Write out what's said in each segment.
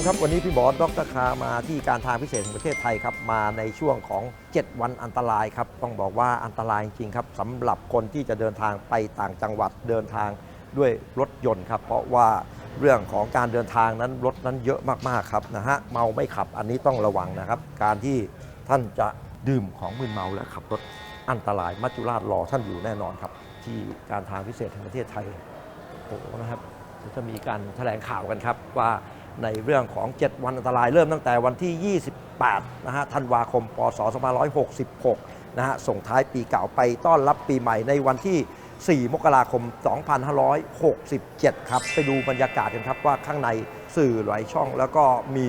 มครับวันนี้พี่บอสดรคามาที่การทางพิเศษแห่งประเทศไทยครับมาในช่วงของ 7 วันอันตรายครับต้องบอกว่าอันตรายจริงครับสำหรับคนที่จะเดินทางไปต่างจังหวัดเดินทางด้วยรถยนต์ครับเพราะว่าเรื่องของการเดินทางนั้นรถนั้นเยอะมากๆครับนะฮะเมาไม่ขับอันนี้ต้องระวังนะครับ การที่ท่านจะดื่มของมึนเมาและขับรถอันตรายมัจจุราชรอท่านอยู่แน่นอนครับ ที่การทางพิเศษแห่งประเทศไทยโอ้โหนะครับจะมีการแถลงข่าวกันครับว่า ในเรื่องของ 7 วันอันตรายเริ่มตั้งแต่วันที่ 28 นะฮะธันวาคม พศ 2566 นะฮะส่งท้ายปีเก่าไปต้อนรับปีใหม่ในวันที่ 4 มกราคม 2567 ครับ ไปดูบรรยากาศกันครับว่าข้างในสื่อหลายช่อง แล้วก็มี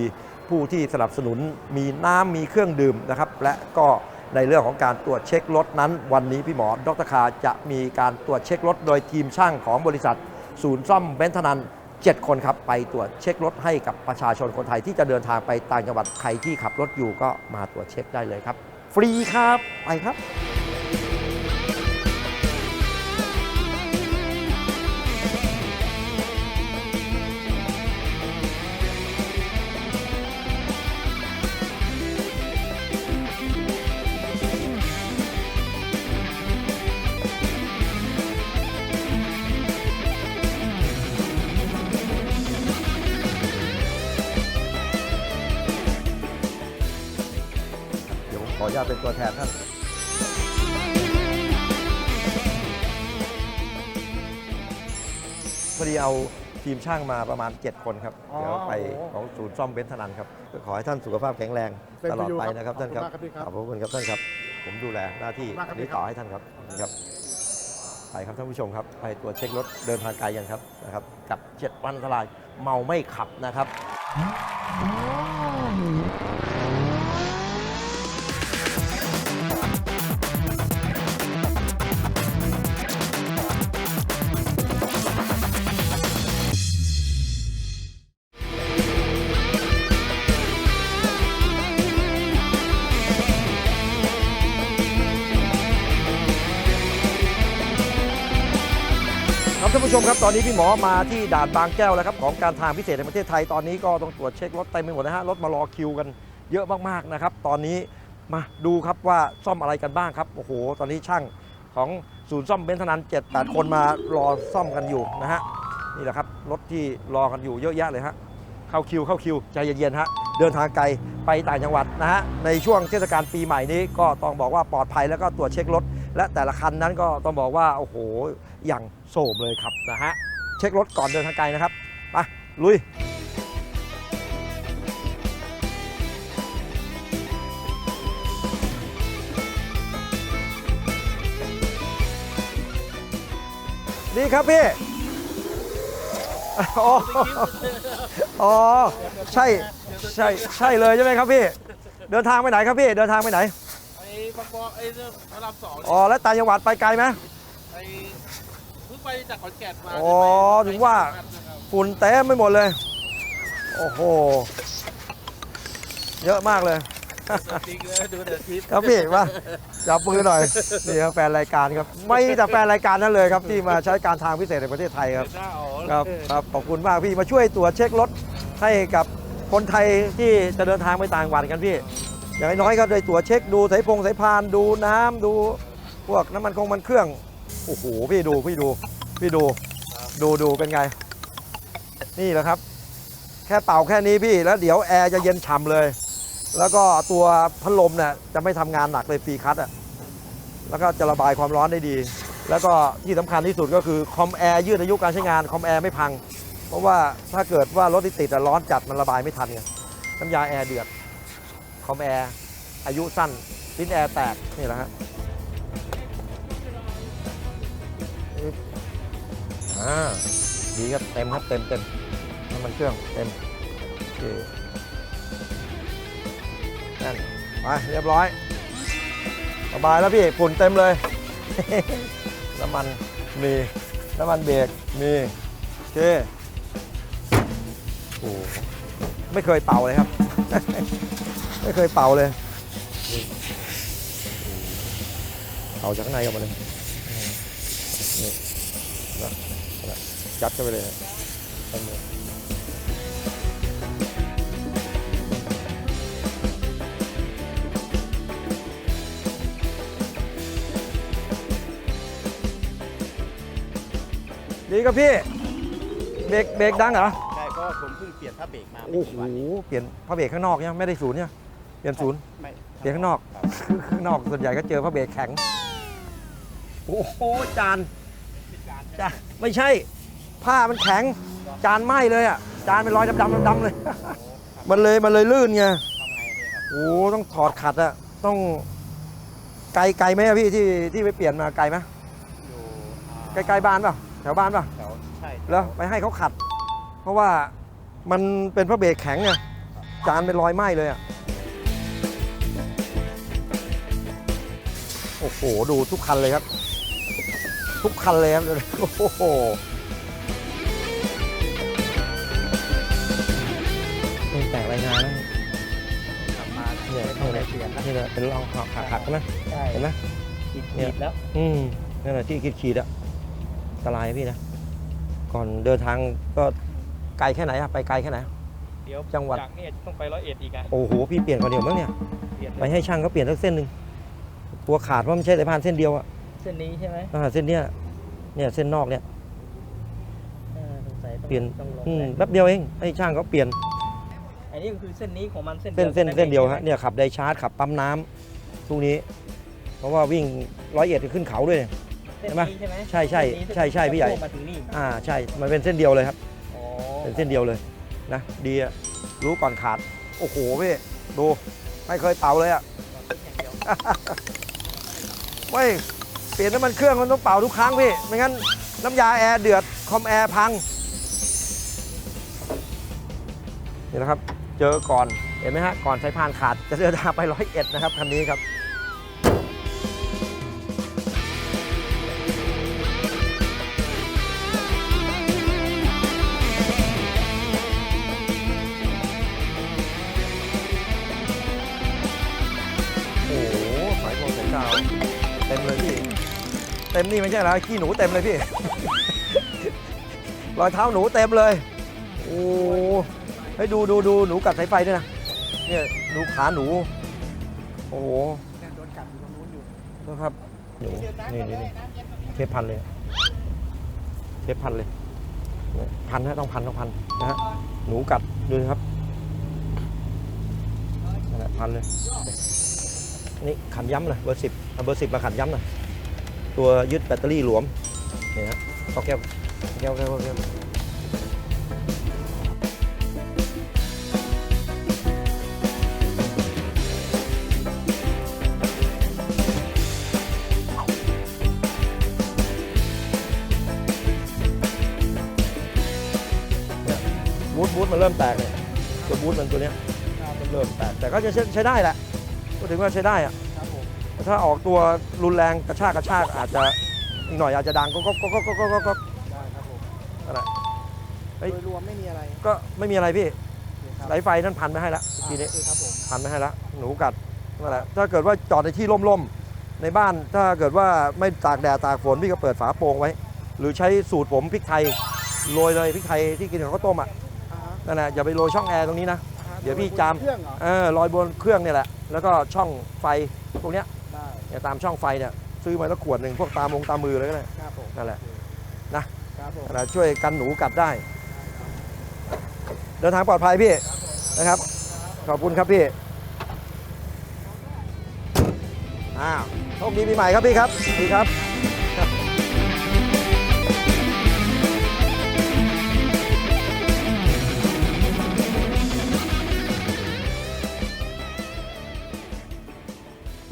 ผู้ที่สนับสนุนมีน้ำมีเครื่องดื่มนะครับ และก็ในเรื่องของการตรวจเช็ครถนั้น วันนี้พี่หมอดรคาจะมีการตรวจเช็ครถโดยทีมช่างของบริษัท ศูนย์ซ่อมเบนซ์ธนัน 7 คนครับ ไปตรวจเช็ครถให้กับประชาชนคนไทยที่จะเดินทางไปต่างจังหวัดใครที่ขับรถอยู่ก็มาตรวจเช็คได้เลยครับ ฟรีครับ ไปครับ อดีเอาทีมช่างมาประมาณ 7 คนครับอ๋อเดี๋ยวไปโอ้โหของศูนย์ซ่อมเบนซ์ธนันครับก็ขอให้ท่านสุขภาพแข็งแรงเป็นตลอดประโยชน์ไปครับนะครับท่านครับขอบคุณมากครับพี่ครับขอบคุณครับท่านครับ ผมดูแลหน้าที่ขอบคุณมากครับนี้พี่ครับ ต่อให้ท่านครับครับไปครับท่านผู้ชมครับ ไปตรวจเช็ครถเดินทางไกลกันครับนะครับกับ7วันอันตรายเมาไม่ขับนะครับค ท่านผู้ชมครับตอนนี้พี่หมอมาที่ด่านบางแก้วแล้วครับของการทางพิเศษในประเทศไทยตอนนี้ก็ต้องตรวจเช็ครถเต็มไปหมดนะฮะรถมารอคิวกันเยอะมากๆนะครับ ตอนนี้มาดูครับว่าซ่อมอะไรกันบ้างครับโอ้โห ตอนนี้ช่างของศูนย์ซ่อมเบนซ์ธนัน7 8คนมารอซ่อมกันอยู่นะฮะนี่แหละครับรถที่รอกันอยู่เยอะแยะเลยฮะเข้าคิวเข้าคิวใจเย็นๆฮะเดินทางไกลไปต่างจังหวัดนะฮะในช่วงเทศกาลปีใหม่นี้ก็ต้องบอกว่าปลอดภัยแล้วก็ตรวจเช็ครถและแต่ละคันนั้นก็ต้องบอกว่าโอ้โหอย่าง โสมเลยครับนะฮะเช็ครถก่อนเดินทางไกลนะครับไปลุยนี่ครับพี่อ๋ออ๋อใช่ใช่ใช่เลยใช่ไหมครับพี่ เดินทางไปไหนครับพี่ เดินทางไปไหน ไอ้บางบอไอ้เรื่องพระรามสองอ๋อแล้วต่างจังหวัดไปไกลไหมไอ้เพิ่ง ไปจากขอนแก่นมาอ๋อถึงว่าฝุ่นเต็มไปหมดเลย โอ้โห เยอะมากเลยจริงเลยดูเดือดทิพย์ครับพี่มาจับมือหน่อยนี่ครับแฟนรายการครับ ไม่แต่แฟนรายการนั้นเลยครับที่มาใช้การทางพิเศษในประเทศไทยครับหน้าอ๋อครับครับขอบคุณมากพี่มาช่วยตรวจเช็ครถให้กับคนไทยที่จะเดินทางไปต่างจังหวัดกันพี่ อย่างน้อยๆก็ได้ตรวจเช็คดูสายพงสายพานดูน้ำดูพวกน้ำมันคงมันเครื่องโอ้โหพี่ดูพี่ดู พี่ดู ดูดูเป็นไง นี่แหละครับ แค่เป่าแค่นี้พี่แล้วเดี๋ยวแอร์จะเย็นฉ่ำเลย แล้วก็ตัวพัดลมเนี่ยจะไม่ทำงานหนักเลยฟีคัทอะแล้วก็จะระบายความร้อนได้ดี แล้วก็ที่สำคัญที่สุดก็คือคอมแอร์ยืดอายุการใช้งานคอมแอร์ไม่พัง เพราะว่าถ้าเกิดว่ารถที่ติดอะร้อนจัดมันระบายไม่ทันไงน้ำยาแอร์เดือดคอมแอร์อายุสั้นลิ้นแอร์แตกนี่แหละฮะ อ่าดีครับเต็มครับเต็มเต็มน้ำมันเครื่องเต็มโอเคนั่นไปเรียบร้อยสบายแล้วพี่ฝุ่นเต็มเลย น้ำมันมีน้ำมันเบรกมีโอเคโอ้ไม่เคยเป่าเลยครับ ไม่เคยเป่าเลยเป่าจากข้างในออกมาเลยนี่นะนะ ยัดเข้าไปเลยดีครับพี่ เบรกเบรกดังเหรอ ใช่เพาผมเพิ่งเปลี่ยนผ้าเบรกมาโอ้โหเปลี่ยนผ้าเบรกข้างนอกเนี่ยไม่ได้ศูนย์เนี่ยเปลี่ยนศูนย์ ไม่เปลี่ยนข้างนอกข้างนอกส่วนใหญ่ก็เจอผ้าเบรกแข็ง โอ้โหจานจานไม่ใช่ ผ้ามันแข็ง จานไหม้เลยอะ จานเป็นรอยดำๆดำๆเลย มันเลยมันเลยลื่นไงทำไงเนี่ยครับโอ้ต้องถอดขัดอะต้องไกลไกลไหมอะพี่ที่ที่ไปเปลี่ยนมาไกลไหมอยู่ใกล้ๆบ้านเปล่าแถวบ้านเปล่าแถวใช่แล้วไปให้เขาขัด เพราะว่ามันเป็นพระเบรกแข็งไงจานเป็นรอยไหม้เลยอะโอ้โหดูทุกคันเลยครับ ทุกคันเลยครับโอ้โห นนะนี่แหละเป็นรองหักหักๆใช่ไหมใช่เห็นไหมขีดเนี่ยขีดแล้วอืมนั่นแหละที่ขีดขีดๆอะอันตรายพี่นะก่อนเดินทางก็ไกลแค่ไหนอะไปไกลแค่ไหน เดี๋ยวจังหวัด จากนี่ต้องไปร้อยเอ็ดอีกอะโอ้โหพี่เปลี่ยนมาเดี๋ยวมั้งเนี่ยเปลี่ยนไปให้ช่างเขาเปลี่ยนสักเส้นหนึ่งตัวขาดเพราะมันใช่สายพานเส้นเดียวอะเส้นนี้ใช่ไหมอ่าเส้นเนี้ยเนี่ยเส้นนอกเนี่ยสงสัยต้องเปลี่ยน ต้องลงอืมแรงแป๊บเดียวเองให้ช่างเขาเปลี่ยน อันนี้คือเส้นนี้ของมันเส้นเส้นเส้นใช่ไหมเส้นเดียวฮะเนี่ยขับไดชาร์จขับปั๊มน้ำพวกนี้ เพราะว่าวิ่งร้อยเอ็ดขึ้นเขาด้วยเส้นใช่ไหมนี้ใช่ไหมใช่ใช่เส้นนี้ใช่ใช่พี่ใหญ่จะพ่วงมาถึงนี่อ่าใช่มันเป็นเส้นเดียวเลยครับ อ๋อเป็นเส้นเดียวเลยนะดีอะรู้ก่อนขาด โอ้โหพี่ดูไม่เคยเป่าเลยอะ อย่างเดียวไม่เปลี่ยนน้ำมันเครื่องมันต้องเป่าทุกครั้งพี่ ไม่งั้นน้ำยาแอร์เดือด คอมแอร์พัง นี่นะครับ เจอก่อน เห็นไหมฮะ ก่อนสายพานขาด จะเดินทางไปร้อยเอ็ดนะครับคันนี้ครับโอ้โหสายโทรสายกาวเต็มเลยพี่ เต็มนี่ไม่ใช่แล้วขี้หนูเต็มเลยพี่ รอยเท้าหนูเต็มเลย โอ้ ให้ดูดูดูหนูกัดสายไฟด้วยนะ เนี่ยดูขาหนู โอ้โหโดนกัดอยู่ตรงนู้นอยู่นะครับหนูนี่นี่นี่เทปพันเลย เทปพันเลย พันนะต้องพันต้องพันนะฮะ หนูกัดดูนะครับนั่นแหละพันเลย นี่ขันย้ำเลยเบอร์สิบเอาเบอร์สิบมาขันย้ำหน่อยตัวยึดแบตเตอรี่หลวมเนี่ยฮะก็แก้วแก้วแก้วแก้ว เริ่มแตกเนี่ยตัวบูทมันตัวเนี้ยมันเริ่มแตกแต่ก็จะใช้ใช้ได้แหละก็ถือว่าใช้ได้อะครับผมถ้าออกตัวรุนแรงกระชากกระชากอาจจะอีกหน่อยอาจจะดังก็ก็ก็ก็ก็ก็ก็ได้ครับผมนั่นแหละเฮ้ยโดยรวมไม่มีอะไรก็ไม่มีอะไรพี่โอเคครับสายไฟนั่นพันไม่ให้ละทีนี้โอเคครับผมพันไม่ให้ละหนูกัดนั่นแหละถ้าเกิดว่าจอดในที่ร่มๆในบ้านถ้าเกิดว่าไม่ตากแดดตากฝนพี่ก็เปิดฝาโปร่งไว้ หรือใช้สูตรผมพริกไทยโรยเลยพริกไทยที่กินกับข้าวต้มอะอ่าฮะ นั่นแหละอย่าไปโรยช่องแอร์ตรงนี้นะอ่าฮะเดี๋ยวพี่จามเครื่องเหรอเออโรยบนเครื่องเนี่ยแหละ แล้วก็ช่องไฟตรงเนี้ยได้เนี่ยตามช่องไฟเนี่ยซื้อมาแล้วขวดหนึ่งพวกตามงตามมือเลยก็ได้ครับผมนั่นแหละนะครับผมนะช่วยกันหนูกัดได้ เดินทางปลอดภัยพี่นะครับ ขอบคุณครับพี่อ้าวโชคดีปีใหม่ครับพี่ครับดีครับ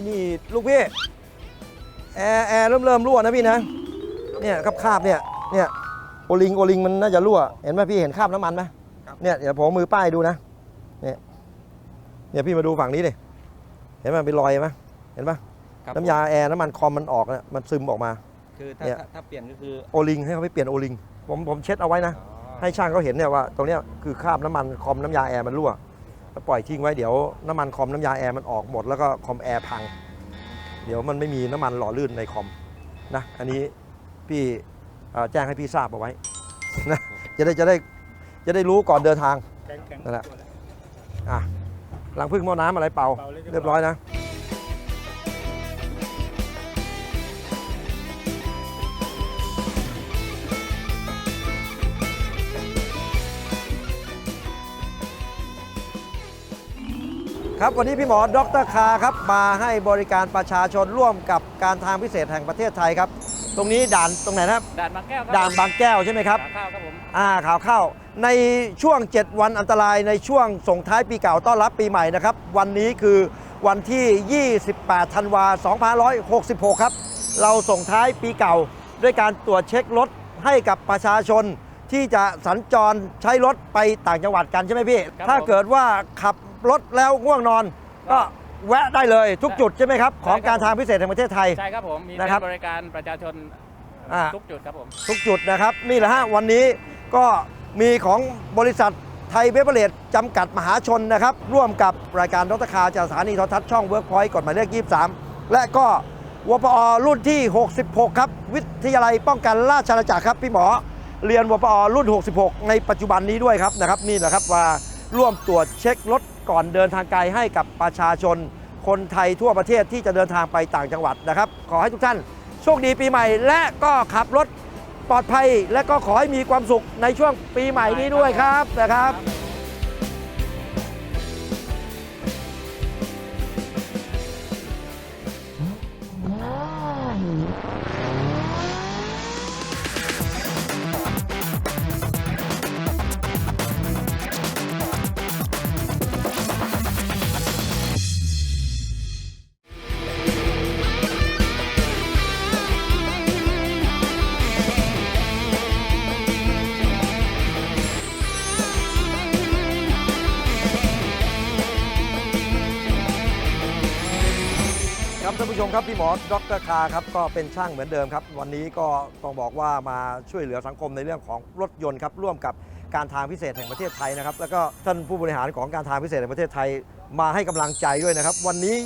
นี่ลูกพี่แอร์แอร์เริ่มเริ่มรั่วนะพี่นะเนี่ยคราบคราบๆเนี่ยเนี่ยโอลิงโอลิงมันน่าจะรั่ว เห็นไหมพี่เห็นคราบน้ำมันไหมเนี่ยเดี๋ยวผมเอามือป้ายดูนะเนี่ยเนี่ยพี่มาดูฝั่งนี้ดิเห็นไหมเป็นรอยไหมเห็นไหมครับน้ำยาแอร์น้ำมันคอมมันออกเนี่ยมันซึมออกมา คือถ้าเนี่ย ถ้าถ้าเปลี่ยนก็คือโอลิงให้เขาไปเปลี่ยนโอลิงผมผมเช็ดเอาไว้นะอ๋อให้ช่างเขาเห็นเนี่ยว่าตรงเนี้ยคือคราบน้ำมันคอมน้ำยาแอร์มันรั่ว แล้วปล่อยทิ้งไว้เดี๋ยวน้ำมันคอมน้ำยาแอร์มันออกหมดแล้วก็คอมแอร์พัง เดี๋ยวมันไม่มีน้ำมันหล่อลื่นในคอมนะอันนี้พี่เอ่อแจ้งให้พี่ทราบเอาไว้นะจะได้จะได้จะได้รู้ก่อนเดินทางแข็งแข็งนั่นแหละอะลังพึ่งหม้อน้ำอะไรเป่าเป่าเรีเรียยบบร้ร้ออยยนะ ครับวันนี้พี่หมอดรคาครับมาให้บริการประชาชนร่วมกับการทางพิเศษแห่งประเทศไทยครับ ตรงนี้ด่านตรงไหนนะครับ ด่านบางแก้วครับด่านบางแก้วใช่ไหมครับขาข้าวครับผมอ่าข่าวเข้าในช่วง 7 วันอันตรายในช่วงส่งท้ายปีเก่าต้อนรับปีใหม่นะครับ วันนี้คือวันที่ 28 ธันวา2566 ครับ เราส่งท้ายปีเก่า ด้วยการตรวจเช็ครถให้กับประชาชนที่จะสัญจรใช้รถไปต่างจังหวัดกันใช่ไหมพี่ถ้าเกิดว่าขับ รถแล้วง่วงนอนก็แวะได้เลยทุกจุดใช่ไหมครับ ของการทางพิเศษแห่งประเทศไทย ใช่ครับผม มีนะครับบริการประชาชนอ่า ทุกจุดครับผม ทุกจุดนะครับ นี่แหละฮะวันนี้ก็มีของบริษัทไทยเบเบอร์เลดจำกัดมหาชนนะครับ ร่วมกับรายการดรคาจากสถานีโทรทัศน์ช่องเวิร์กพอยต์กฎหมายเลข 23 และก็วปอรุ่นที่ 66 ครับ วิทยาลัยป้องกันราชอาณาจักรครับ พี่หมอ เรียนวปอรุ่น 66 ในปัจจุบันนี้ด้วยครับนะครับ นี่แหละครับว่าร่วมตรวจเช็ครถ ก่อนเดินทางไกลให้กับประชาชน คนไทยทั่วประเทศที่จะเดินทางไปต่างจังหวัดนะครับ ขอให้ทุกท่านโชคดีปีใหม่ และก็ขับรถปลอดภัย และก็ขอให้มีความสุขในช่วงปีใหม่นี้ด้วยครับนะครับ มครับพี่หมอดรคาครับก็เป็นช่างเหมือนเดิมครับ วันนี้ก็ต้องบอกว่ามาช่วยเหลือสังคมในเรื่องของรถยนต์ครับร่วมกับการทางพิเศษแห่งประเทศไทยนะครับแล้วก็ท่านผู้บริหารของการทางพิเศษแห่งประเทศไทยมาให้กำลังใจด้วยนะครับ วันนี้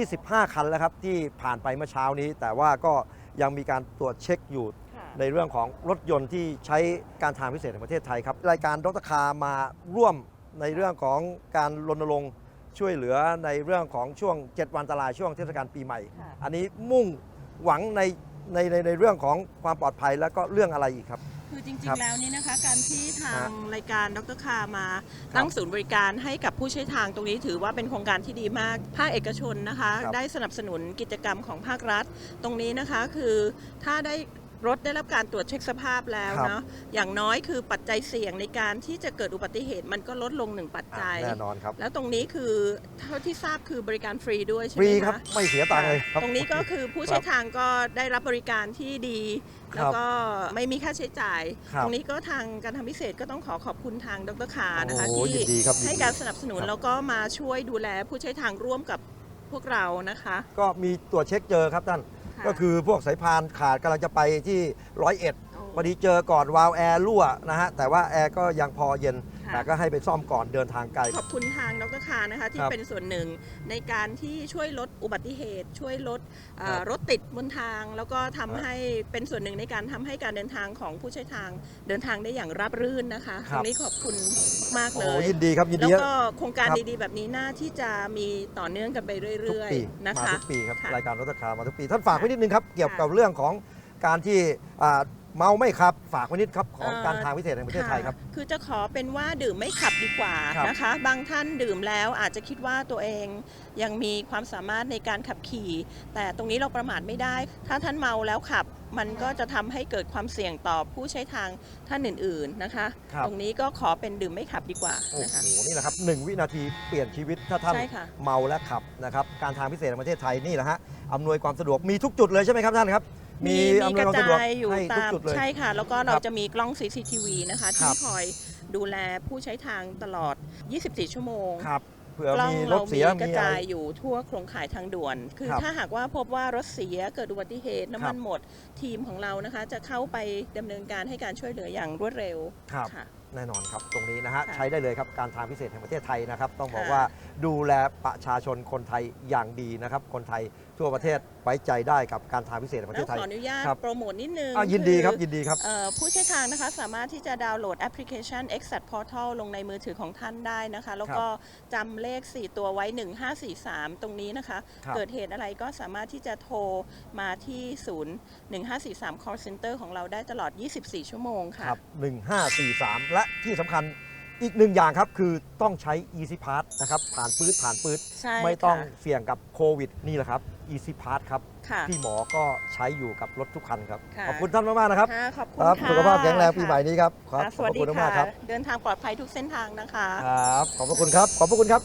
25 คันแล้วครับที่ผ่านไปเมื่อเช้านี้ แต่ว่าก็ยังมีการตรวจเช็คอยู่ในเรื่องของรถยนต์ที่ใช้การทางพิเศษแห่งประเทศไทยครับรายการดรคามาร่วมในเรื่องของการรณรงค์ ช่วยเหลือในเรื่องของช่วง 7 วันอันตรายช่วงเทศกาลปีใหม่ ค่ะ อันนี้มุ่งหวังในในในในเรื่องของความปลอดภัยแล้วก็เรื่องอะไรอีกครับ คือจริงครับๆ แล้วนี่นะคะ การที่ทาฮะงรายการดรคามาตั้งศูนย์บริการให้กับผู้ใช้ทางตรงนี้ถือว่าเป็นโครงการที่ดีมาก ภาคเอกชนนะคะ ครับได้สนับสนุนกิจกรรมของภาครัฐ ตรงนี้นะคะคือถ้าได้ รถได้รับการตรวจเช็คสภาพแล้วครับ เนาะอย่างน้อยคือปัจจัยเสี่ยงในการที่จะเกิดอุบัติเหตุมันก็ลดลงหนึ่งปัจอะจัย แน่นอนครับแล้วตรงนี้คือเท่าที่ทราบคือบริการฟรีด้วยใช่ไหฟมรีคะครับไม่เสียตังค์เลยครับ ตรงนี้ก็คือผู้ใช้ทางก็ได้รับบริการที่ดี ครับแล้วก็ไม่มีค่าใช้จ่าย ครับ ตรงนี้ก็ทางการทำพิเศษก็ต้องขอขอบคุณทางดรคานะคะโอ้ที่ ยินดีครับยินดี ให้การสนับสนุนครับ แล้วก็มาช่วยดูแลผู้ใช้ทางร่วมกับพวกเรานะคะ ก็มีตรวจเช็คเจอครับท่าน ค่ะก็คือพวกสายพานขาดกำลังจะไปที่ร้อยเอ็ดโอ้พอดีเจอก่อนวาล์วแอร์รั่วนะฮะแต่ว่าแอร์ก็ยังพอเย็น ค่ะ แต่ก็ให้ไปซ่อมก่อนเดินทางไกล ขอบคุณทางดรคานะคะ ที่ครับเป็นส่วนหนึ่งในการที่ช่วยลดอุบัติเหตุ ช่วยลดเอ่อครับรถติดบนทาง แล้วก็ทำครับให้เป็นส่วนหนึ่งในการทำให้การเดินทางของผู้ใช้ทางเดินทางได้อย่างราบรื่นนะคะคตรัรบงนี้ขอบคุณมากเลโอ้ย ยินดีครับยินแล้ดีวก็โครงการครับดีๆ แบบนี้น่าที่จะมีต่อเนื่องกันไปทุกเรื่อยปีๆนะมาคะ ทุกปีครับค่ะรายการรถตะคามาทุกปี ท่านฝากไว้นิดนึงครับเกี่ยวกับค่ะเรื่องของการที่อ่า เมาไม่ขับฝากไว้นิดครับของเอ่อการทางพิเศษแห่งประเทศไทยครับ คือจะขอเป็นว่าดื่มไม่ขับดีกว่าครับนะคะ บางท่านดื่มแล้วอาจจะคิดว่าตัวเองยังมีความสามารถในการขับขี่ แต่ตรงนี้เราประมาทไม่ได้ ถ้าท่านเมาแล้วขับ มันก็จะทำให้เกิดความเสี่ยงต่อผู้ใช้ทางท่านอื่น ๆนะคะครับตรงนี้ก็ขอเป็นดื่มไม่ขับดีกว่าโอ้นะคะโหนี่แหละครับหนึ่งวินาทีเปลี่ยนชีวิตถ้าท่านใช่ค่ะเมาและขับนะครับการทางพิเศษแห่งประเทศไทยนี่แหละฮะอำนวยความสะดวกมีทุกจุดเลยใช่ไหมครับท่านครับ มีอำนกวยระความสะดวกจายอยู่ให้ทุกตามจุดเลย ใช่ค่ะ แล้วก็เราครับจะมีกล้อง CCTV นะคะ ครัที่บ คอยดูแลผู้ใช้ทางตลอด 24 ชั่วโมง ครับเผื่อกล้องมีรเราถมีเสียกระมีอะไร จายอยู่ทั่วโครงข่ายทางด่วน คือครับถ้าหากว่าพบว่ารถเสียเกิดอุบัติเหตุน้ำมันครับหมดทีมของเรานะคะ จะเข้าไปดำเนินการให้การช่วยเหลืออย่างรวดเร็วครับ ค่ะ แน่นอนครับตรงนี้นะฮะค่ะใช้ได้เลยครับการทางพิเศษแห่งประเทศไทยนะครับ ต้องบอกค่ะ ว่าดูแลประชาชนคนไทยอย่างดีนะครับ คนไทย ทั่วประเทศไว้ใจได้กับการทางพิเศษแห่งประแล้เทวศไทยขออนุญาตครับโปรโมทนิดนึงอะยินดีครับอยินดีครับ เอ่อผู้ใช้ทางนะคะสามารถที่จะดาวน์โหลดแอปพลิเคชัน Exat Portal ลงในมือถือของท่านได้นะคะ แล้วก็จำเลข 4 ตัวไว้ 1543 ตรงนี้นะคะ ครับ เกิดเหตุอะไรก็สามารถที่จะโทรมาที่ศูนย์1543 call center ของเราได้ตลอด 24 ชั่วโมงค่ะ ครับ 1543 และที่สำคัญ อีกหนึ่งอย่างครับคือต้องใช้ Easy Pass นะครับผ่านปื๊ดผ่านปื๊ดใช่ไม่ต้องค่ะเสี่ยงกับโควิดนี่แหละครับ Easy Pass ครับค่ะที่หมอก็ใช้อยู่กับรถทุกคันครับค่ะ ขอบคุณท่านมากๆนะครับค่ะขอบคุณครับค่ะสุขภาพแข็งแรงปีค่ะใหม่นี้ครับครับค่ะขสอบวัสพระดีคุณค่ะมากๆครับเดินทางปลอดภัยทุกเส้นทางนะคะ ครับขอบพระคุณครับขอบพระคุณครับ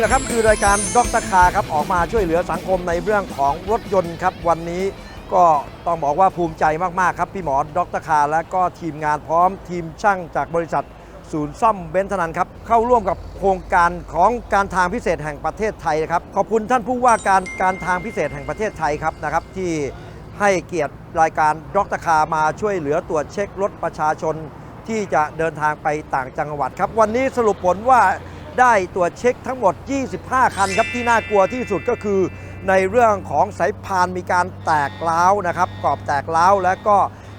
แหละครับคือรายการดรคาครับออกมาช่วยเหลือสังคมในเรื่องของรถยนต์ครับวันนี้ก็ต้องบอกว่าภูมิใจมากๆครับพี่หมอดรคาและก็ทีมงานพร้อมทีมช่างจากบริษัท ศูนย์ซ่อมเบนซ์ธนันครับเข้าร่วมกับโครงการของการทางพิเศษแห่งประเทศไทยนะครับขอบคุณท่านผู้ว่าการการทางพิเศษแห่งประเทศไทยครับนะครับที่ให้เกียรติรายการดรคามาช่วยเหลือตรวจเช็ครถประชาชนที่จะเดินทางไปต่างจังหวัดครับ วันนี้สรุปผลว่า ได้ตรวเช็คทั้งหมด 25 คันครับที่น่ากลัวที่สุดก็คือในเรื่องของสายพานมีการแตกร้าวนะครับกรอบแตกร้าวและก็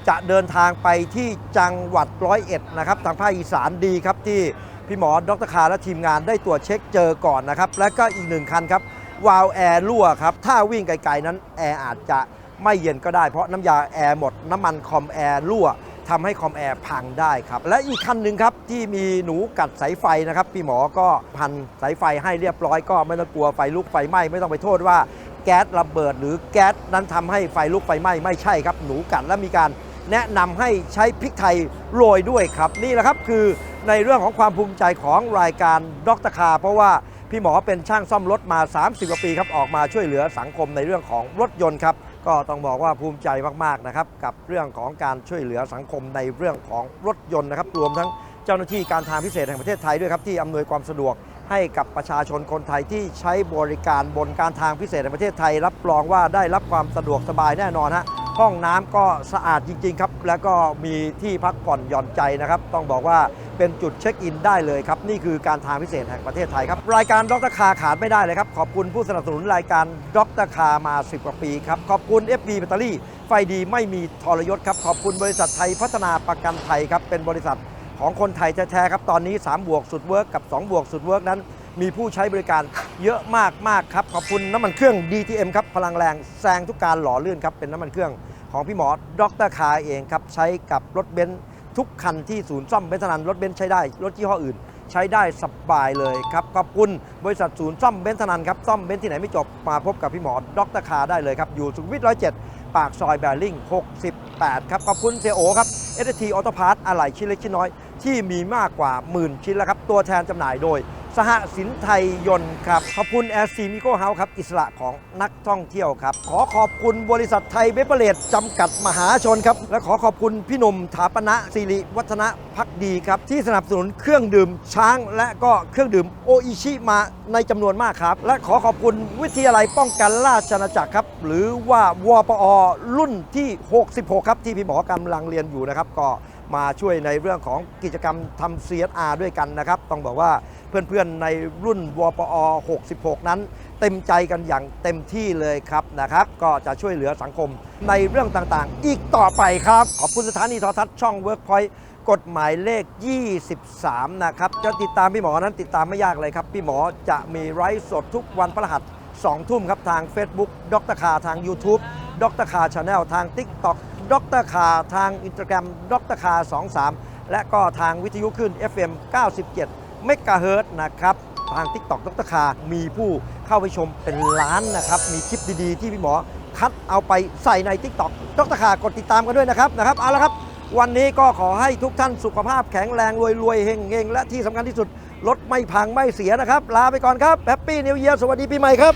จะเดินทางไปที่จังหวัดร้อยเอ็ดนะครับทางภาคอีสานดีครับที่พี่หมอดรคาและทีมงานได้ตรวจเช็คเจอก่อนนะครับ และก็อีกหนึ่งคันครับวาล์วแอร์รั่วครับ ถ้าวิ่งไกลๆนั้นแอร์อาจจะไม่เย็นก็ได้เพราะน้ำยาแอร์หมดน้ำมันคอมแอร์รั่ว ทำให้คอมแอร์พังได้ครับ และอีกคันหนึ่งครับที่มีหนูกัดสายไฟนะครับพี่หมอก็พันสายไฟให้เรียบร้อยก็ไม่ต้องกลัวไฟลุกไฟไหม้ไม่ต้องไปโทษว่าแก๊สระเบิดหรือแก๊สนั้นทำให้ไฟลุกไฟไหม้ไม่ใช่ครับ หนูกัดและมีการแนะนำให้ใช้พริกไทยโรยด้วยครับ นี่แหละครับคือในเรื่องของความภูมิใจของรายการดรคา เพราะว่าพี่หมอเป็นช่างซ่อมรถมา 30กว่าปีครับออกมาช่วยเหลือสังคมในเรื่องของรถยนต์ครับ ก็ต้องบอกว่าภูมิใจมากๆนะครับกับเรื่องของการช่วยเหลือสังคมในเรื่องของรถยนต์นะครับรวมทั้งเจ้าหน้าที่การทางพิเศษแห่งประเทศไทยด้วยครับที่อำนวยความสะดวกให้กับประชาชนคนไทยที่ใช้บริการบนการทางพิเศษแห่งประเทศไทย รับรองว่าได้รับความสะดวกสบายแน่นอนฮะ ห้องน้ำก็สะอาดจริง ๆ ครับ แล้วก็มีที่พักผ่อนหย่อนใจนะครับ ต้องบอกว่าเป็นจุดเช็คอินได้เลยครับ นี่คือการทางพิเศษแห่งประเทศไทยครับ รายการดรคาขาดไม่ได้เลยครับ ขอบคุณผู้สนับสนุนรายการดรคามา 10 กว่าปีครับ ขอบคุณ FB แบตเตอรี่ ไฟดีไม่มีทรยศครับ ขอบคุณบริษัทไทยพัฒนาประกันภัยครับ เป็นบริษัทของคนไทยแท้ๆครับ ตอนนี้3บวกสุดเวิร์กกับ2บวกสุดเวิร์กนั้น มีผู้ใช้บริการเยอะมากมากๆครับ ขอบคุณน้ำมันเครื่อง DTM ครับ พลังแรงแซงทุกการหล่อลื่นครับ เป็นน้ำมันเครื่อง ของพี่หมอดรคาเองครับใช้กับรถเบนซ์ทุกคันที่ศูนย์ซ่อมเบนซ์ธนันรถเบนซ์ใช้ได้รถยี่ห้ออื่น ใช้ได้สบายเลยครับขอบคุณบริษัทศูนย์ซ่อมเบนซ์ธนันครับซ่อมเบนซ์ที่ไหนไม่จบมาพบกับพี่หมอดรคาได้เลยครับอยู่สุขมวิท107ปากซอยแบริ่ง68 ครับขอบคุณเซโอครับ s t ออโตพาร์ทอะไหล่ชิ้นเล็กชิ้นน้อยที่มีมากกว่าหมื่นชิ้นแล้วครับตัวแทนจำหน่ายโดย สหสินไทยยนต์ครับ ขอบคุณ l c m i c o House ครับ อิสระของนักท่องเที่ยวครับ ขอขอบคุณบริษัทไทยเบเปเลตจำกัดมหาชนครับ และขอขอบคุณพี่หนุ่มถาปณะสิริวัฒนะพักดีครับ ที่สนับสนุนเครื่องดื่มช้าง และก็เครื่องดื่มโออิชิมาในจำนวนมากครับ และขอขอบคุณวิทยาลัยป้องกันราชอาณาจักรครับ หรือว่าวปอรุ่นที่ 66 ครับ ที่พี่หมอกำลังเรียนอยู่นะครับก็มาช่วยในเรื่องของกิจกรรมทำ CSR ด้วยกันนะครับ ต้องบอกว่า เพื่อนๆในรุ่นวปอ 66 นั้น เต็มใจกันอย่างเต็มที่เลยครับนะครับ ก็จะช่วยเหลือสังคมในเรื่องต่างๆ อีกต่อไปครับ ขอบคุณสถานีโทรทัศน์ช่อง Workpoint กฎหมายเลข 23 นะครับ จะติดตามพี่หมอนั้นติดตามไม่ยากเลยครับ พี่หมอจะมีไลฟ์สดทุกวันพฤหัส2ทุ่มครับ ทาง Facebook ดรคาทาง YouTube ดรคาชาแนลทาง TikTok ดรคาทาง Instagram ดรคา23 และก็ทางวิทยุขึ้น FM 97 เมกะเฮิรตซ์นะครับ ทาง TikTok ดรคา มีผู้เข้าไปชมเป็นล้านนะครับ มีคลิปดีๆ ที่พี่หมอคัดเอาไปใส่ใน TikTok ดรคากดติดตามกันด้วยนะครับนะครับ เอาละครับ วันนี้ก็ขอให้ทุกท่านสุขภาพแข็งแรงรวยรวยเฮงเฮงและที่สำคัญที่สุดรถไม่พังไม่เสียนะครับ ลาไปก่อนครับแฮปปี้นิวเยียร์สวัสดีปีใหม่ครับ